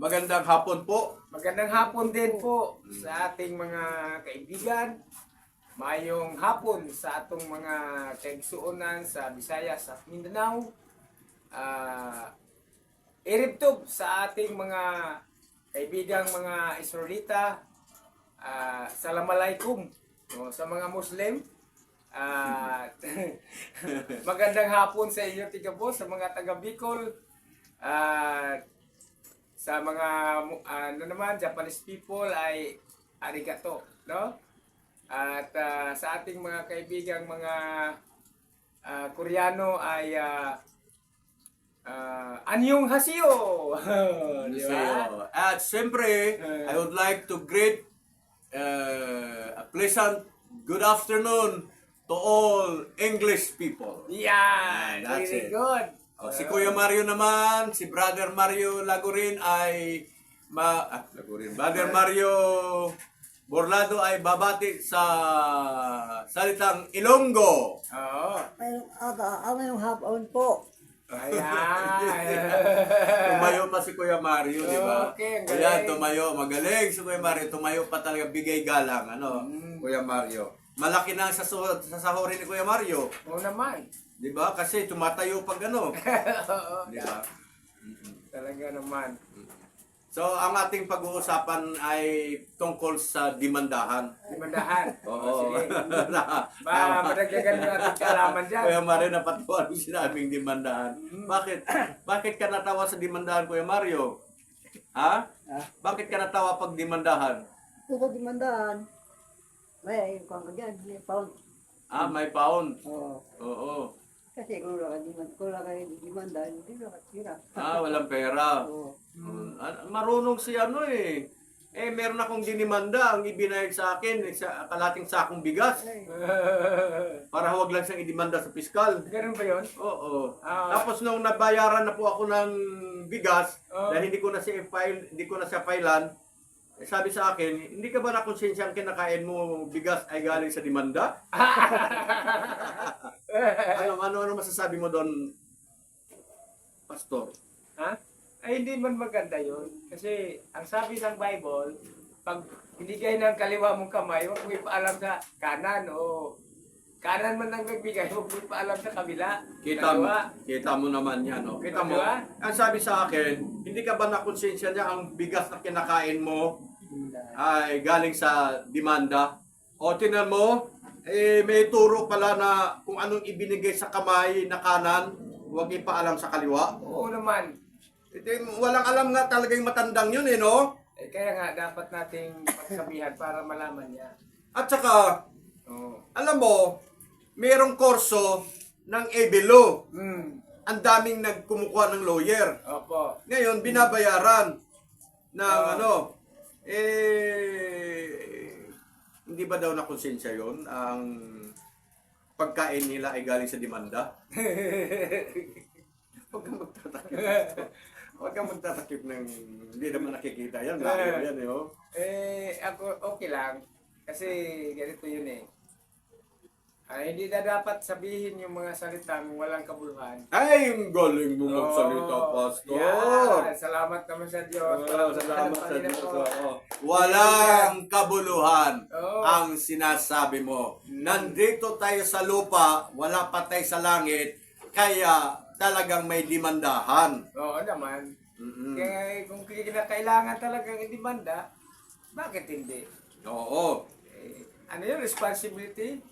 Magandang hapon po. Magandang hapon din po sa ating mga kaibigan. Mayong hapon sa atong mga kaigsuonan sa Visayas at Mindanao. Ah, iribtob sa ating mga kaibigang mga Israelita. Ah, Assalamualaikum no, sa mga Muslim. Ah, magandang hapon sa inyo tiga po sa mga taga Bicol. Ah, sa mga ano naman Japanese people ay arigato, no? At ah, sa ating mga kaibigang mga ah, Koreano ay uh, anyong hasiyo. Di ba? So, at siyempre, I would like to greet uh, a pleasant good afternoon to all English people. Yeah, That's very it. good. O, si Kuya Mario naman, si Brother Mario Lagurin ay ma ah, Lagurin. Brother Mario Borlado ay babati sa salitang Ilonggo. Oo. Mayroong aga, ah, mayroong hapon po. Ayan. Tumayo pa si Kuya Mario, di ba? Okay, ang Ayan, tumayo. Magaling si Kuya Mario. Tumayo pa talaga. Bigay galang, ano, Mm. Kuya Mario. Malaki na ang sasu- sasahurin ni Kuya Mario. Oo naman. Di ba? Kasi tumatayo pag ano. Oo. Di ba? Talaga naman. So, ang ating pag-uusapan ay tungkol sa dimandahan. Limandahan. Oo. Sige. Na- Ba, madagdagan yung ating kalaman dyan. Kuya Mario, napatuwa yung sinabing dimandahan. Bakit? Bakit ka natawa sa dimandahan, Kuya Mario? Ha? Bakit ka natawa pag dimandahan? Ito dimandaan. May kung ka dyan, may pound. Ah, may pound. Oo. Oo. Kasi kung wala ka dimand, kung wala ka dimandaan, hindi wala ka tira. Ah, walang pera. Oo. Mm, ah, marunong si ano eh. Eh, meron akong dinimanda ang ibinayad sa akin, eh, sa kalating sakong bigas. Ay, Para huwag lang siyang idimanda sa piskal. Ganun ba yun? Oo. Ah. Tapos nung nabayaran na po ako ng bigas, Ah. dahil hindi ko na siya file, hindi ko na siya filean, sabi sa akin, hindi ka ba nakonsensya ang kinakain mo bigas ay galing sa demanda? ano, ano, ano masasabi mo doon, Pastor? Ha? Ay, hindi man maganda yun. Kasi, ang sabi ng Bible, pag binigay ng kaliwa mong kamay, huwag mo ipaalam sa kanan o kanan man ang nagbigay, huwag mo ipaalam sa kabila. Kita mo, Kaliwa. kita mo naman yan, no? Kita mo, Diba? ang sabi sa akin, hindi ka ba nakonsensya niya ang bigas na kinakain mo ay galing sa demanda? O tinan mo, eh, may turo pala na kung anong ibinigay sa kamay na kanan, huwag ipaalam sa kaliwa. Oo naman. Ito, walang alam nga talaga yung matandang yun, eh, no? Eh, kaya nga, dapat nating pagsabihan para malaman niya. At saka, Oo. alam mo, merong korso ng EBLO. Hmm. Ang daming nagkumukuha ng lawyer. Opo. Ngayon, binabayaran ng Ah. ano, eh, hindi ba daw na konsensya yon ang pagkain nila ay galing sa demanda? Huwag kang magtatakip. Huwag kang magtatakip ng hindi naman nakikita yan. Lalo yan eh, oh. Eh, ako okay lang. Kasi ganito yun eh. Ah, hindi na dapat sabihin yung mga salitang walang kabuluhan. Ay, ang galing mo magsalita, Oo. Pastor. Yan. Salamat naman sa Diyos. Oh, salamat sa. Diyos. Oo. Walang kabuluhan Oo. ang sinasabi mo. Nandito tayo sa lupa, wala pa tayo sa langit, kaya talagang may limandahan. Oo naman. Mm-mm. Kaya kung kinakailangan talagang idemanda, bakit hindi? Oo. Eh, ano yun? Responsibility?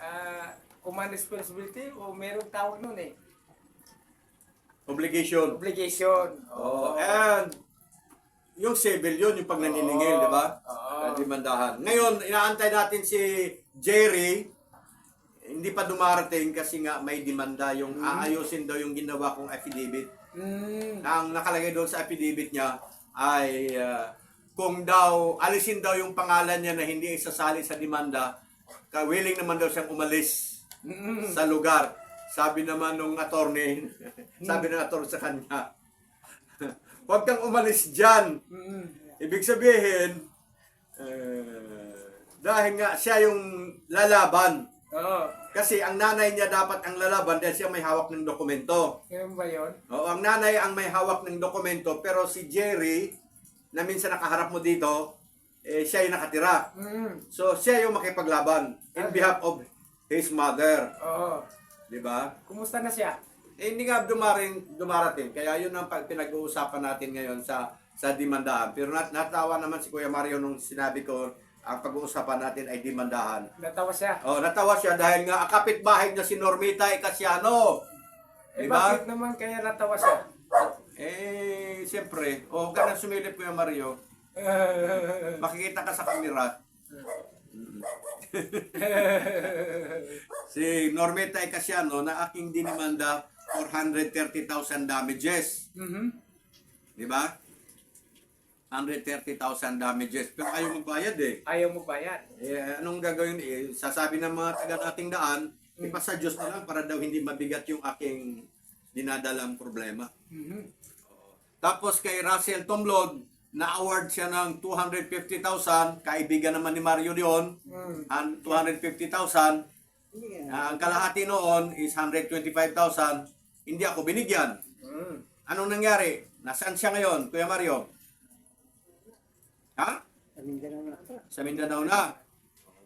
Ah, command responsibility o merong tawag nun eh? Obligation. Obligation. Oo. And yung civil yun, yung pag naniningil, Oo. di ba? Oo. Na Limandahan. Ngayon, inaantay natin si Jerry. Hindi pa dumarating kasi nga may demanda yung aayusin daw yung ginawa kong affidavit. Mm. ang nakalagay doon sa affidavit niya ay ah, kung daw alisin daw yung pangalan niya na hindi isasali sa demanda, ka willing naman daw siyang umalis sa lugar. Sabi naman nung attorney, sabi ng attorney sa kanya, huwag kang umalis dyan. Ibig sabihin, eh, dahil nga siya yung lalaban Oo. Kasi ang nanay niya dapat ang lalaban dahil siya may hawak ng dokumento. Ganun ba yun? Oo, ang nanay ang may hawak ng dokumento pero si Jerry na minsan nakaharap mo dito, eh, siya yung nakatira. Mm. So siya yung makipaglaban in behalf of his mother, Oo. 'di ba? Kumusta na siya? Eh, hindi nga dumaring, dumarating. Kaya yun ang pag- pinag-uusapan natin ngayon sa sa dimandaan. Pero nat natawa naman si Kuya Mario nung sinabi ko ang pag-uusapan natin ay dimandahan. Natawa siya. Oh, natawa siya dahil nga ang kapitbahay niya si Normita Icasiano. Eh, Diba? bakit naman kaya natawa siya? Eh, siyempre, o oh, ganang sumilip Kuya Mario, makikita ka sa kamera. Si Normita Icasiano na aking dinimanda 430,000 damages. Mhm. Di ba? 130,000 damages. Pero ayaw magbayad eh. Ayaw mo bayad. Eh, anong gagawin? Eh, sasabi ng mga taga nating daan, ipasa Diyos na lang para daw hindi mabigat yung aking dinadalang problema. Mhm. Tapos kay Russell Tomlod, na-award siya ng 250,000. Kaibigan naman ni Mario yun. Mm. Ang 250,000. Hindi nga. Ah, ang kalahati noon is 125,000. Hindi ako binigyan. Mm. Anong nangyari? Nasaan siya ngayon, Kuya Mario? Ha? Sa Mindanao na. Sa Mindanao na.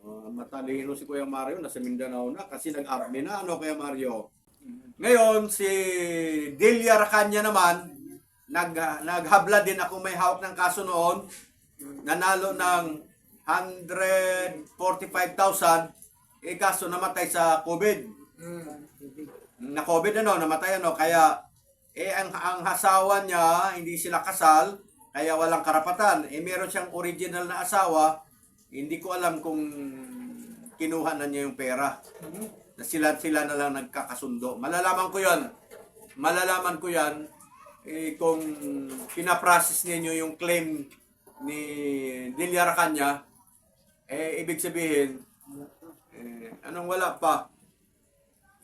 Oh, matalino si Kuya Mario, nasa Mindanao na kasi nag-admin na, ano Kuya Mario? Ngayon, si Delia Racanya naman, nag, naghabla din ako may hawak ng kaso noon, nanalo ng 145,000, eh kaso namatay sa COVID. Mm. Na COVID ano, namatay ano, kaya eh ang, ang asawa niya, hindi sila kasal, kaya walang karapatan. Eh meron siyang original na asawa, hindi ko alam kung kinuha na niya yung pera. Na sila sila na lang nagkakasundo. Malalaman ko 'yan. Malalaman ko 'yan eh, kung pinaprocess ninyo yung claim ni Delia Racanya, eh ibig sabihin eh, anong wala pa?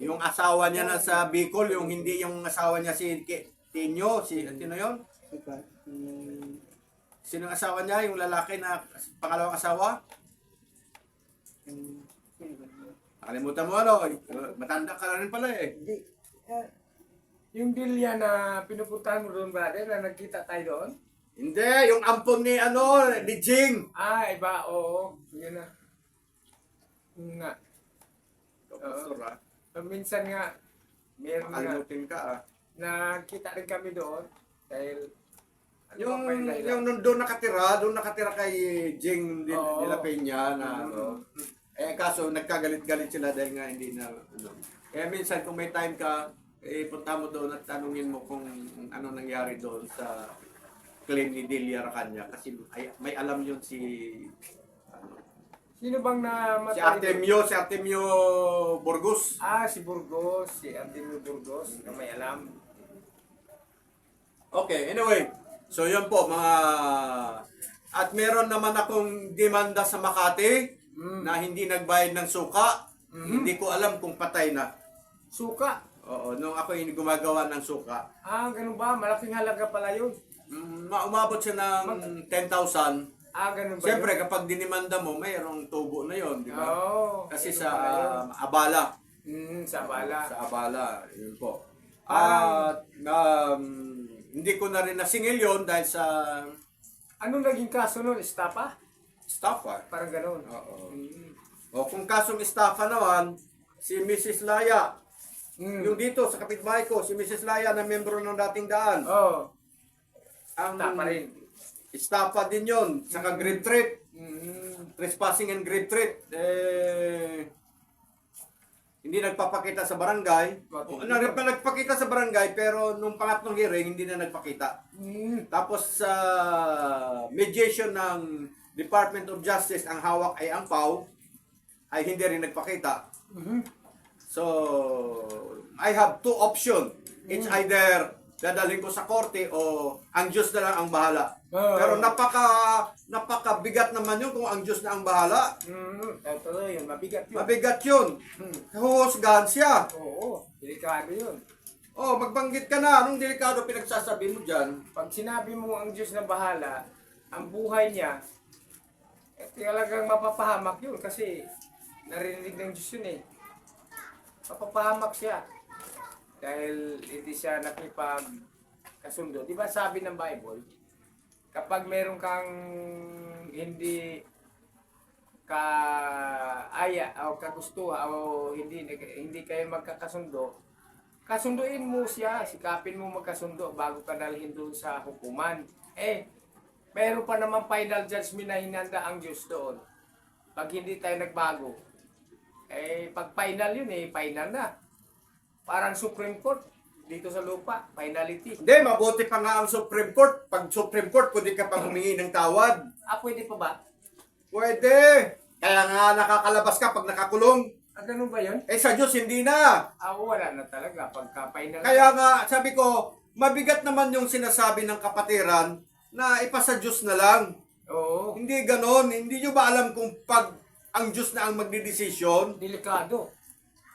Yung asawa niya na sa Bicol, yung hindi yung asawa niya si Tinyo, si? Diba? Mm, Sino ang asawa niya? Yung lalaki na pangalawang asawa? Nakalimutan mo ano? Matanda ka na rin pala eh. Hindi. Yung dilya na pinupuntahan mo doon, brother, na nagkita tayo doon? Hindi, yung ampon ni ano, ni Jing. Ah, iba, oo. Yun na. Yun nga. Pastor ah, So, minsan nga, meron nga, makalimutin ka ah. nakita rin kami doon. Dahil, ano Yung, ba pa yung dahilan? yung nung doon nakatira, doon nakatira kay Jing din, Oo. nila Peña na Mm. ano. Eh kaso nagkagalit-galit sila dahil nga hindi na ano. Kaya minsan kung may time ka, eh punta mo doon at tanungin mo kung ano nangyari doon sa claim ni Delia Racanya kasi ay, may alam yun si ano, Sino bang si namatay? Artemio, si Artemio Burgos. Ah, si Burgos, si Antonio Burgos, na may alam. Okay, anyway. So yun po mga at meron naman akong demanda sa Makati Mm. na hindi nagbayad ng suka. Mhm. Hindi ko alam kung patay na. Suka. Oo, nung ako yung gumagawa ng suka. Ah, ganun ba? Malaking halaga pala yun. Mm, ma- umabot siya ng 10,000. Ah, ganun ba Siyempre, yun? kapag dinimanda mo, mayroong tubo na yon, di ba? Oo. Kasi ganun sa pala yun. abala. Mm, sa bala. Sa abala, yun po. Parang- At um, hindi ko na rin nasingil yon dahil sa Anong naging kaso nun? Estapa? staff. ah. Parang ganun. Oo. Mm. O kung kasong estafa naman, si Mrs. Laya, Mm. yung dito sa kapitbahay ko, si Mrs. Laya na membro ng dating daan. Oo. Ang Estapa rin. Estafa din yun, saka grade threat, Mm. trespassing and grade threat. Eh, hindi nagpapakita sa barangay. O, nag- nagpakita sa barangay, pero nung pangatlong hearing, hindi na nagpakita. Mm. Tapos sa mediation ng Department of Justice, ang hawak ay ang PAW, ay hindi rin nagpakita. Mhm. So, I have two option. It's either dadalhin ko sa korte o ang Diyos na lang ang bahala. Oo. Pero napaka napakabigat naman yun kung ang Diyos na ang bahala. Mm. Totoo yun. Mabigat yun. Mabigat yun. Mm. Huhusgahan siya. Oo. Delikado yun. Oh, magbanggit ka na. Anong delikado pinagsasabi mo dyan? Pag sinabi mo ang Diyos na bahala, ang buhay niya, eh, talagang mapapahamak yun kasi narinig ng Diyos yun eh. Mapapahamak siya. Dahil hindi siya nakipag kasundo. Di ba sabi ng Bible, kapag meron kang hindi ka aya o kagustuhan o hindi hindi kayo magkakasundo, kasunduin mo siya, sikapin mo magkasundo bago ka dalhin doon sa hukuman. Eh, meron pa naman final judgment na hinanda ang Diyos doon. Pag hindi tayo nagbago, eh, pag final yun eh, final na. Parang Supreme Court dito sa lupa, finality. Hindi, mabuti pa nga ang Supreme Court. Pag Supreme Court, pwede ka pang humingi ng tawad. Ah, pwede pa ba? Pwede. Kaya nga nakakalabas ka pag nakakulong. Ah, ganun ba yun? Eh sa Diyos, hindi na. Ah, wala na talaga. Pagka final Kaya nga, sabi ko, mabigat naman yung sinasabi ng kapatiran na ipasa Diyos na lang. Oo. Hindi ganon. Hindi nyo ba alam kung pag ang Diyos na ang magdidesisyon? Delikado.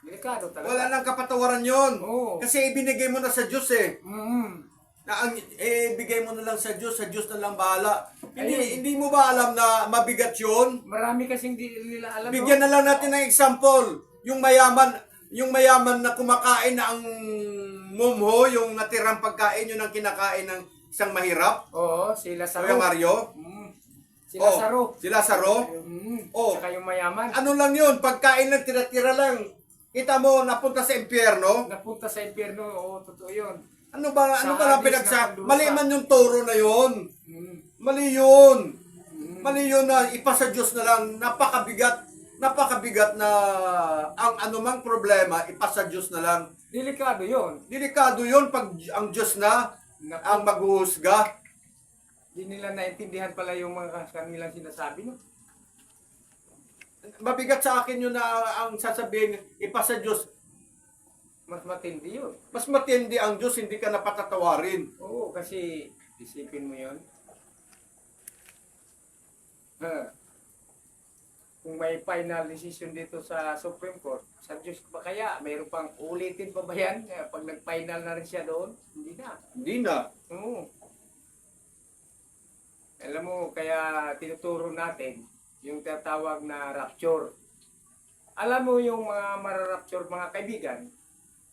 Delikado talaga. Wala nang kapatawaran yon. Oo. Kasi ibinigay mo na sa Diyos eh. Mm. Na ang eh, bigay mo na lang sa Diyos, sa Diyos na lang bahala. Hindi, Ayun. hindi mo ba alam na mabigat yon? Marami kasing di nila alam. Bigyan na lang natin ng example. Yung mayaman, yung mayaman na kumakain na ang mumho, yung natirang pagkain yun ang kinakain ng isang mahirap. no? Oo, sila sa Kuya Mario. Mm. Sila sa ro. Si Lazaro. Mm. Oh. Saka yung mayaman. Ano lang yun, pagkain lang, tira-tira lang. Kita mo, napunta sa impyerno. Napunta sa impyerno. Oo, totoo yun. Ano ba, ano Sa ba lang hadis pinagsa? na pagdusa. Mali man yung toro na yun. Mm. Mali yun. Mm. Mali yun na ipasa Diyos na lang. Napakabigat. Napakabigat na ang anumang problema, ipasa Diyos na lang. Delikado yun. Delikado yun pag ang Diyos na Naku, ang maghuhusga. Di nila naintindihan pala yung mga kanilang sinasabi. No? Mabigat sa akin yun na ang sasabihin, ipasa Diyos. Mas matindi yun. Mas matindi ang Diyos, hindi ka napatatawarin. Oo, kasi isipin mo yun. Ha. Kung may final decision dito sa Supreme Court, sa Diyos ba kaya, mayroon pang ulitin pa ba yan? Pag nag-final na rin siya doon, hindi na. Hindi na. Oo. Alam mo, kaya tinuturo natin yung tatawag na rapture. Alam mo yung mga mararapture mga kaibigan,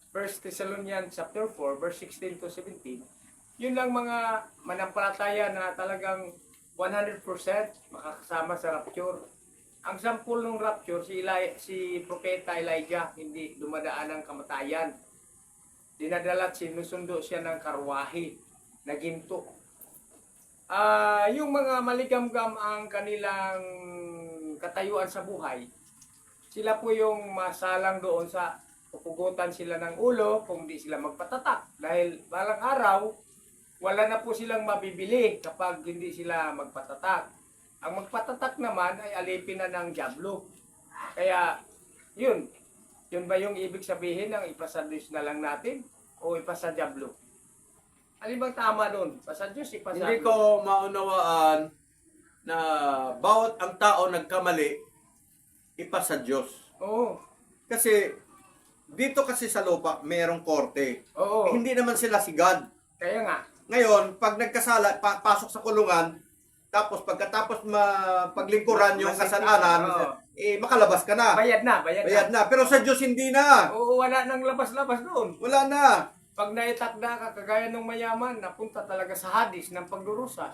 1 Thessalonians chapter 4, verse 16 to 17, yun lang mga manampalataya na talagang 100% makakasama sa rapture. Ang sampul ng rapture, si, Eli, si Propeta Elijah, hindi dumadaan ng kamatayan. Dinadala at sinusundo siya ng karwahe na ginto. Ah, yung mga maligamgam ang kanilang katayuan sa buhay, sila po yung masalang doon sa pupugutan sila ng ulo kung di sila magpatatak. Dahil balang araw, wala na po silang mabibili kapag hindi sila magpatatak. Ang magpatatak naman ay alipin na ng Diablo. Kaya, yun. Yun ba yung ibig sabihin ng ipasadus na lang natin? O ipasa Diablo? Alin bang tama doon? Pasa Diyos, ipasa Hindi ko maunawaan na bawat ang tao nagkamali, ipasa Diyos. Oo. Kasi dito kasi sa lupa, mayroong korte. Oo. Hindi naman sila si God. Kaya nga. Ngayon, pag nagkasala, pa- pasok sa kulungan, tapos pagkatapos ma paglingkuran yung kasalanan, oo. eh makalabas ka na. Bayad na, bayad, Bayad na. Pero sa Diyos hindi na. Oo, wala nang labas-labas doon. Wala na. Pag naitakda ka, kagaya ng mayaman, napunta talaga sa hadis ng pagdurusa.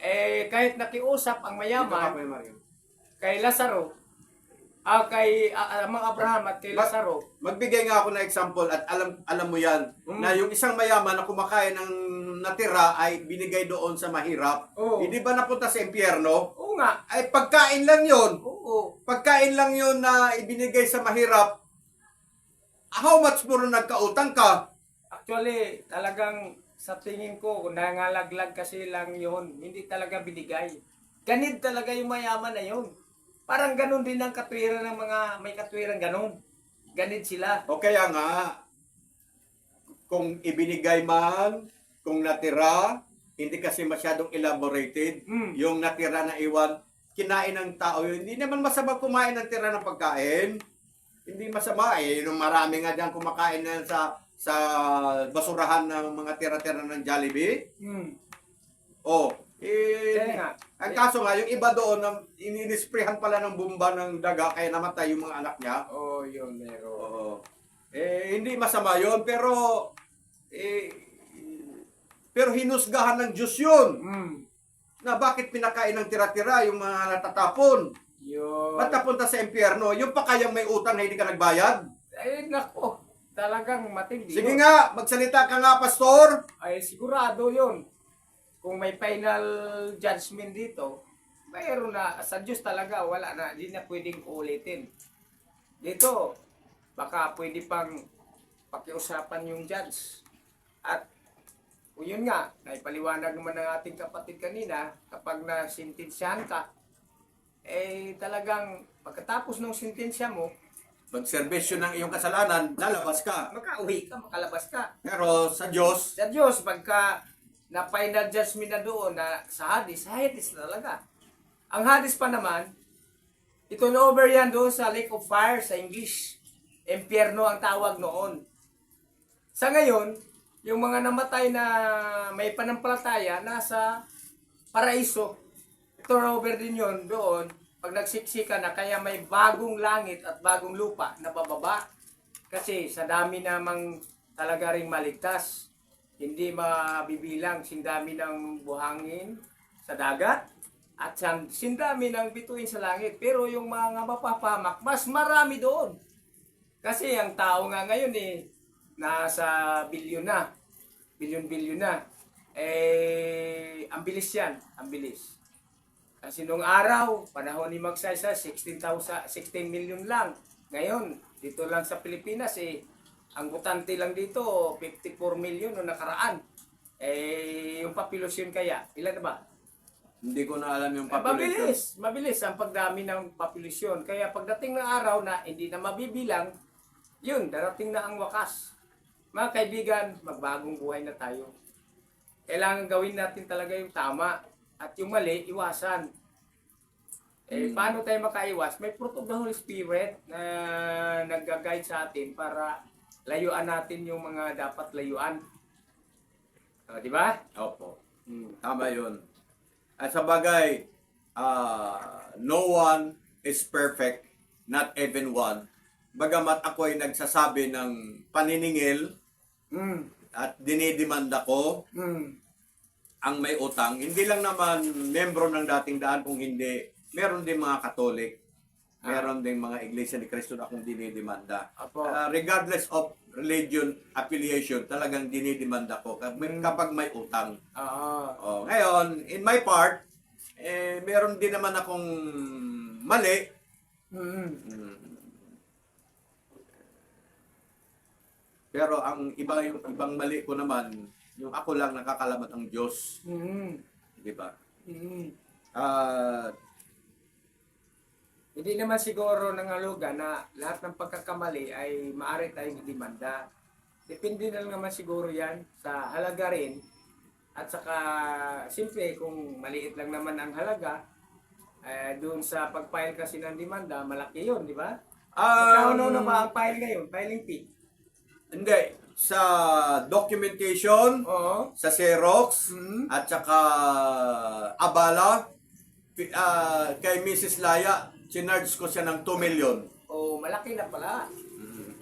Eh, kahit nakiusap ang mayaman kay Lazaro, ah, kay ah, ah, mga Abraham at kay Ba- Lazaro, Magbigay nga ako ng example at alam alam mo yan Mm. na yung isang mayaman na kumakain ng natira ay binigay doon sa mahirap. Oo. Hindi ba napunta sa impyerno? oo nga, Ay pagkain lang yon. oo. Pagkain lang yon na ibinigay sa mahirap. How much more nagkautang ka? Actually, talagang sa tingin ko, nangalaglag kasi lang yun. Hindi talaga binigay. Ganid talaga yung mayaman na yun. Parang ganun din ang katwiran ng mga may katwiran ganun. Ganid sila. O kaya nga, kung ibinigay man, kung natira, hindi kasi masyadong elaborated. Mm. Yung natira na iwan, kinain ng tao yun. Hindi naman masama kumain ng tira ng pagkain. Hindi masama eh. Nung marami nga dyan kumakain na sa sa basurahan ng mga tira-tira ng Jollibee. Mm. Oh, eh, nga. ang kaso nga, yung iba doon, na ininisprehan pala ng bomba ng daga, kaya namatay yung mga anak niya. Oh, yun, meron. Oo. Eh, hindi masama yon pero, eh, pero hinusgahan ng Diyos yun. Mm. Na bakit pinakain ng tira-tira yung mga natatapon? Yun. Ba't napunta sa impyerno? Yung pa kayang may utang na hindi ka nagbayad? Ay, nako. Talagang matindi. Sige yun. nga, magsalita ka nga, pastor. Ay, sigurado yun. Kung may final judgment dito, mayroon na, sa Diyos talaga, wala na, hindi na pwedeng ulitin. Dito, baka pwede pang pakiusapan yung judge. At, kung yun nga, naipaliwanag naman ng ating kapatid kanina, kapag nasintensyahan ka, eh talagang pagkatapos ng sintensya mo, Magserbisyo ng iyong kasalanan, lalabas ka. makauwi ka, makalabas ka. Pero sa Diyos, sa Diyos, pagka na final judgment na doon na sa Hades na talaga. Ang Hades pa naman, ito na over yan doon sa Lake of Fire sa English. Impyerno ang tawag noon. Sa ngayon, yung mga namatay na may panampalataya, nasa paraiso. Ito na over din yun doon. Pag nagsiksika na, kaya may bagong langit at bagong lupa na bababa. Kasi sa dami namang talaga ring maligtas, hindi mabibilang sindami ng buhangin sa dagat at sindami ng bituin sa langit. Pero yung mga mapapamak, mas marami doon. Kasi ang tao nga ngayon eh, nasa bilyon na. Bilyon-bilyon na. Eh, ang bilis yan. Ang bilis. Kasi nung araw, panahon ni Magsaysay, 16,000, 16 million lang. Ngayon, dito lang sa Pilipinas, eh, ang butante lang dito, 54 million no nakaraan. Eh, yung population kaya, ilan na ba? hindi ko na alam yung Eh, population. mabilis, mabilis ang pagdami ng populasyon. Kaya pagdating ng araw na hindi na mabibilang, yun, darating na ang wakas. Mga kaibigan, magbagong buhay na tayo. Kailangan gawin natin talaga yung tama at yung mali, iwasan. Eh, paano tayo makaiwas? May fruit of the Holy Spirit na nag-guide sa atin para layuan natin yung mga dapat layuan. O, di ba? Opo. Hmm. Tama yun. At sa bagay, ah, no one is perfect, not even one. Bagamat ako ay nagsasabi ng paniningil Mm. at dinidemanda ko Mm. Ang may utang, hindi lang naman membro ng dating daan kung hindi, meron din mga Katolik, meron din mga Iglesia ni Cristo na akong dinidemanda. Apo. Ah, regardless of religion affiliation, talagang dinidemanda ko kapag, kapag may utang. Oo. Oh, ngayon, in my part, eh, meron din naman akong mali. Mm. Mm. Pero ang iba yung ibang mali ko naman, yung ako lang nakakalamat ang Diyos, Mm. di ba? Mm. Ah, Hindi naman siguro nangaluga na lahat ng pagkakamali ay maaari tayong idemanda. Depende na lang naman siguro yan sa halaga rin. At saka, simple, kung maliit lang naman ang halaga, eh, doon sa pag-file kasi ng demanda, malaki yun, di ba? um, Magkano na ba ang file ngayon? Filing fee? Hindi. Sa documentation, Oo. sa Xerox, Mhm. at saka Abala, pi- ah, kay Mrs. Laya, sinarge ko siya ng 2 million. O, malaki na pala.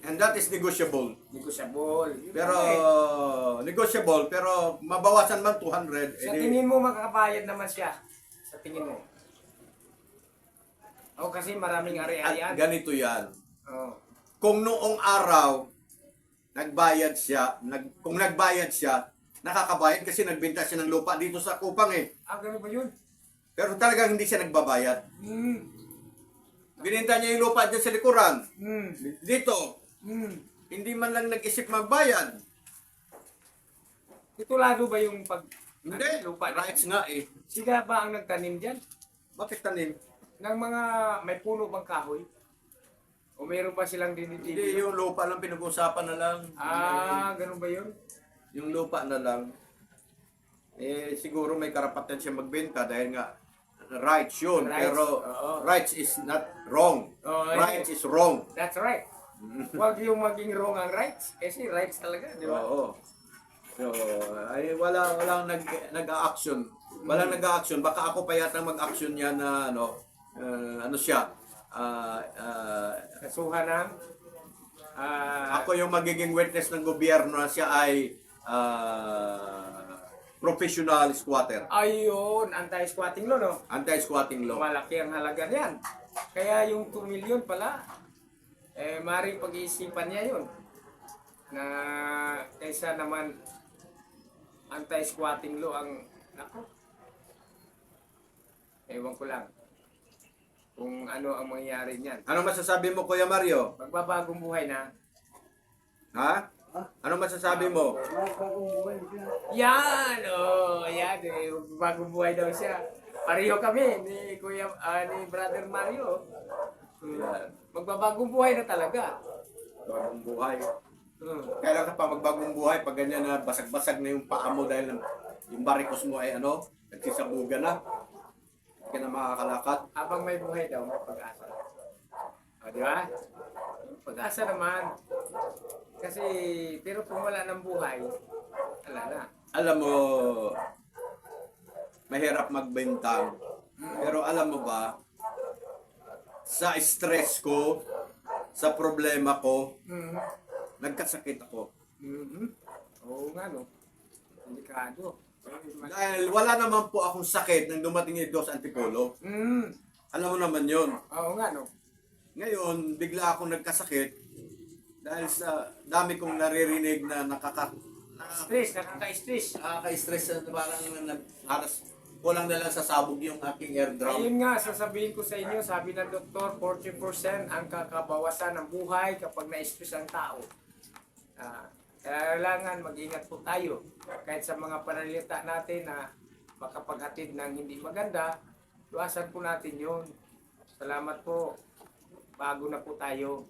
And that is negotiable. Negosyable. Yun Pero, pala eh. negotiable, pero mabawasan man 200. Sa edi- tingin mo makakabayad naman siya? Sa tingin mo? O kasi maraming at ari-arian. ganito yan. Oh. Kung noong araw, nagbayad siya, nag, kung nagbayad siya, nakakabayad kasi nagbenta siya ng lupa dito sa Kupang eh. Ah, ganun ba yun? Pero talagang hindi siya nagbabayad. Hmm. Bininta niya yung lupa dyan sa likuran. Hmm. Dito, Hmm. hindi man lang nag-isip magbayad. Titulado ba yung pag... Hindi, Lupa rights nga eh. Sila ba ang nagtanim dyan? Bakit tanim? Ng mga may puno bang kahoy? O meron ba silang Hindi, dinidili? yung lupa lang pinag-usapan na lang. Ah, ganun ba yun? Yung lupa na lang. Eh, siguro may karapatan siya magbenta dahil nga rights yun. Rights, Pero oo. rights is not wrong. Oo, eh. rights is wrong. That's right. Huwag yung maging wrong ang rights. Kasi rights talaga, di ba? Oo. So, ay wala walang nag nag-action. Walang nag-action. Baka ako pa yata mag-action yan na ano uh, ano siya. Ah, ah, Kasuhan ng ah, ako yung magiging witness ng gobyerno na siya ay ah, professional squatter. ayun, anti-squatting law, no? Anti-squatting law. Malaki ang halaga niyan. Kaya yung 2 million pala, eh, maring pag-iisipan niya yun. Na kaysa naman anti-squatting law ang, nako, ewan ko lang kung ano ang mangyayari niyan. Ano masasabi mo Kuya Mario? Magbabagong buhay na. Ha? Ano masasabi mo? May bagong buhay siya. Yan! Oh, yan. Eh, magbabagong buhay daw siya. Pareho kami ni Kuya, ah, ni Brother Mario. Magbabagong buhay na talaga. Bagong buhay. Hmm. Kailan ka pa magbagong buhay pag ganyan na basag-basag na yung paa mo dahil yung barikos mo ay ano, nagsisabugan na. Hindi ka na makakalakad. Habang may buhay daw, may pag-asa. O, di ba? Pag-asa naman. Kasi, pero kung wala ng buhay, wala na. Alam mo, mahirap magbintang. Pero alam mo ba, sa stress ko, sa problema ko, Hmm. nagkasakit ako. Mhm. Oo nga, no. Delikado. Dahil wala naman po akong sakit nang dumating yung Dos Antipolo. Hmm. Alam mo naman yon. Oo nga, no. Ngayon, bigla akong nagkasakit dahil sa dami kong naririnig na nakaka Stress, nakaka-stress. nakaka-stress na parang halos kulang na lang sa sabog yung aking eardrum. Ayun nga, sasabihin ko sa inyo, sabi ng doktor, 40% ang kakabawasan ng buhay kapag na-stress ang tao. Ah, kailangan mag-ingat po tayo. Kahit sa mga panalita natin na makapaghatid ng hindi maganda, iwasan po natin yun. Salamat po. Bago na po tayo.